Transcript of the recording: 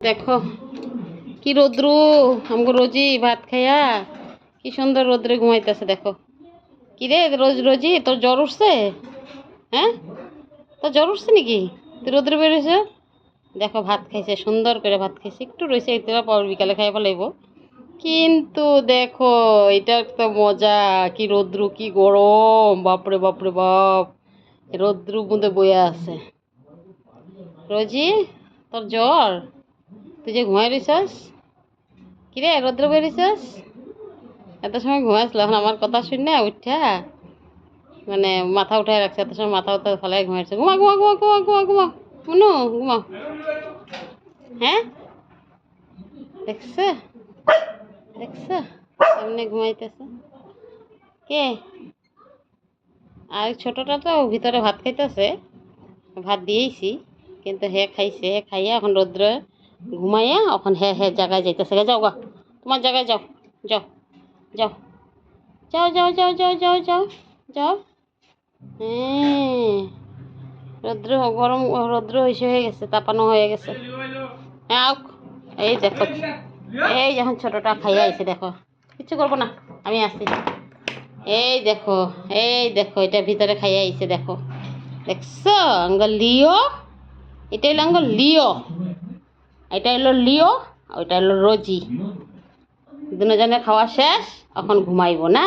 দেখো, কি রোদ্রু, আমগো রোজি ভাত খাইয়া কি সুন্দর রোদ্রে ঘুমাইতেছে, দেখো। কি রে রোজ রোজি? তোর জ্বর উঠছে? হ্যাঁ? তোর জ্বর উঠছে নাকি? তুই রোদ্রে বেরোইছ? দেখো, ভাত খাইছে, সুন্দর করে ভাত খাইছে। একটু রয়েছে একটু পর বিকালে খাই ফেলাইব। কিন্তু দেখো এটা তো মজা, কি রোদ্রু, কি গরম। বাপরে বাপরে, বাপ। রোদ্রু মধ্যে বইয়া আছে। রোজি, তোর জ্বর? তুই যে ঘুমাই রইছস কিরে রৌদ্র বেরিয়েছস এত সময় ঘুমাইছিল এখন আমার কথা শুন না, উঠা। মানে মাথা উঠাই রাখছে, এত সময় মাথা উঠা ফেলাই ঘুমাইছে। ঘুমা ঘুমা ঘুমা ঘুমা ঘুমা ঘুমা। শুনো ঘুমা। হ্যাঁ? দেখছে? দেখছে? এমনি ঘুমাইতেছে। কে? আর ছোটটা তো ভিতরে ভাত খাইতেছে। ভাত দিয়েছি কিন্তু হে খাইছে, হে খাইয়া এখন রৌদ্র ঘুমাইয়া এখন হে হে জায়গায় যাইতেছে গে, যাও গা। তোমার জায়গায় যাও যাও যাও। যাও যাও যাও যাও যাও যাও যাও। হ্যাঁ রৌদ্র গরম রৌদ্র হয়েছে হয়ে গেছে তাপানো হয়ে গেছে। হ্যাঁ এই দেখো এই যখন ছোটটা খাইয়া আইছে দেখো। কিচ্ছু করব না আমি আসছি। এই দেখো এই দেখো এটা ভিতরে খাইয়া আইছে দেখো। দেখছ আঙ্গ লিও এটা হলো আঙ্গ লিও এটা হলো লিও ওইটা হলো রোজি। দুজনে খাওয়া শেষ এখন ঘুমাইব না।